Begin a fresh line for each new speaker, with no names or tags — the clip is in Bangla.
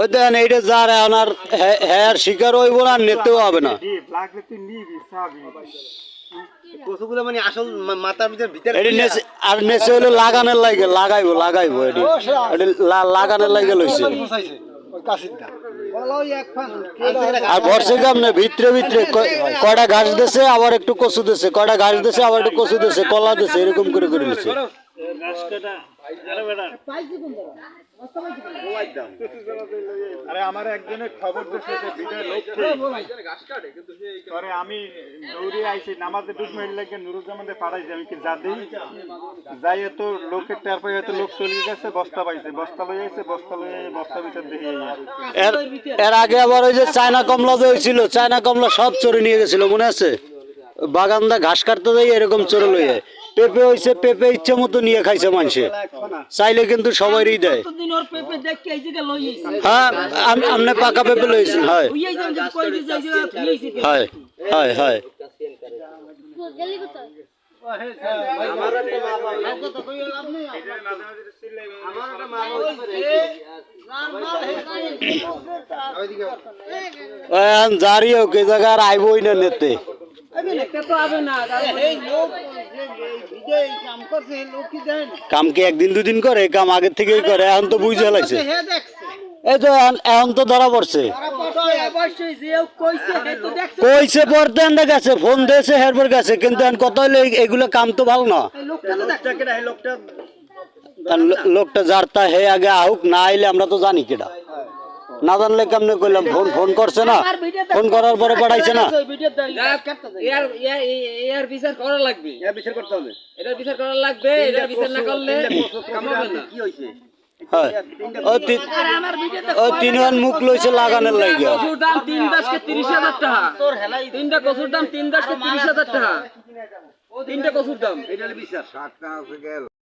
ওই দেখেন এইটা যার আর হ্যাঁ হ্যাঁ শিকার হইব না আর নিতেও হবে না।
কচুগুলো মানে আসল মাথার ভিতরে
আর নেচে হইল লাগানোর লাগে লাগাইবো লাগাইবো এটি। এটি লাগানোর লাগে লইছে। আর বর্ষে কেমনে? ভিতরে ভিতরে কয়টা ঘাস দেছে আবার একটু কচু দেছে। কয়টা ঘাস দেছে আবার একটু কচু দেছে কলা দেছে এরকম করে করে
আরে আমার একজনের খবর দিচ্ছে যে বিদায় লোক পরে আমি দৌড়ে আইছি নামাজে ডুব মেরে লাগে নুরুজ্জামানদের পাড়াইছি আমি কি যা দিই? যাই তো লোকের টার পাই হয়তো লোক চলে গেছে বস্তা পাইছে বস্তা লই আইছে বস্তা আই বস্তা ভিতর দেখে
এর এর আগে আবার ওই যে চায়না কমলা যে হয়েছিল চায়না কমলা সব চোরে নিয়ে গেছিল মনে আছে? বাগানদা ঘাস কাটতে যাই এরকম চোরে লই যায় পেঁপে হইছে, পেঁপে ইচ্ছে মতো নিয়ে খাইছে মানুষে। চাইলে কিন্তু সবারই দেয়। হ্যাঁ আমনে পাকা পেঁপে লইছেন হয়। হয় হয় হয়। জারি হোক এই জায়গা আর আইবই না নেতে। কাম কি একদিন দুদিন করে? কাম আগের থেকেই করে এখন তো বুঝে লাইছে এই তো এখন- তো ধরা পড়ছে।
কইছে
পড়তে গেছে ফোন দিয়েছে হেরপর গেছে কিন্তু এখন কত হইলে এগুলো কাম তো ভালো না।
লোকটা
যার তা হে আগে আহুক না আইলে আমরা তো জানি কেটা না জানলে কেমনে কইলাম? ফোন ফোন করছে না। ফোন করার পরে পাঠাইছে না।
ওই ভিডিও দেই এর এর বিচার করা লাগবে।
এর বিচার করতে হবে।
এটার বিচার করা লাগবে এটার বিচার না করলে কাম না।
কি হইছে?
ও তিন
আর আমার ভিডিওতে
ও তিনজন মুখ লইছে লাগানোর লাগে
কচুর দাম তিন দাসকে তিরিশ হাজার টাকা। তিনটা কচুর দাম তিন দাসকে তিরিশ হাজার টাকা। তিনটা কচুর দাম।
এটা